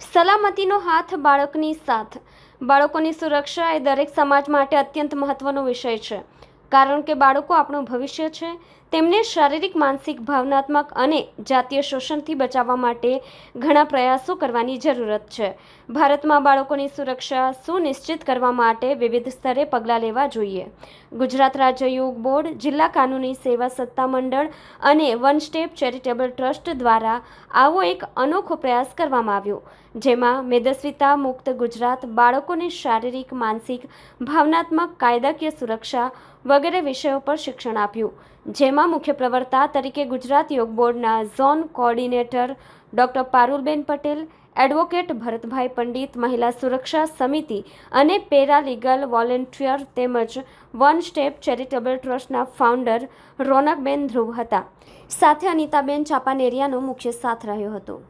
સલામતીનો હાથ બાળકની સાથ. બાળકોની સુરક્ષા એ દરેક સમાજ માટે અત્યંત મહત્વનો વિષય છે. કારણ કે બાળકો આપણું ભવિષ્ય છે તેમને શારીરિક, માનસિક, ભાવનાત્મક અને જાતીય શોષણથી બચાવવા માટે ઘણા પ્રયાસો કરવાની જરૂરત છે. ભારતમાં બાળકોની સુરક્ષા સુનિશ્ચિત કરવા માટે વિવિધ સ્તરે પગલાં લેવા જોઈએ. ગુજરાત રાજ્ય યોગ બોર્ડ, જિલ્લા કાનૂની સેવા સત્તા મંડળ અને વન સ્ટેપ ચેરિટેબલ ટ્રસ્ટ દ્વારા આવો એક અનોખો પ્રયાસ કરવામાં આવ્યો, જેમાં મેદસ્વીતા મુક્ત ગુજરાત, બાળકોને શારીરિક, માનસિક, ભાવનાત્મક કાયદાકીય સુરક્ષા વગેરે વિષયો પર શિક્ષણ આપ્યું, જેમાં મુખ્ય પ્રવર્તા તરીકે ગુજરાત યોગ બોર્ડના zone coordinator doctor Parulben Patel, advocate Bharatbhai Pandit, મહિલા સુરક્ષા સમિતિ અને પેરાલીગલ વોલેન્ટિયર તેમજ વન સ્ટેપ ચેરિટેબલ ટ્રસ્ટના ફાઉન્ડર રોનકબેન ધ્રુવ હતા. સાથે અનિતાબેન ચાપાનેરિયાનો મુખ્ય સાથ રહ્યો હતો.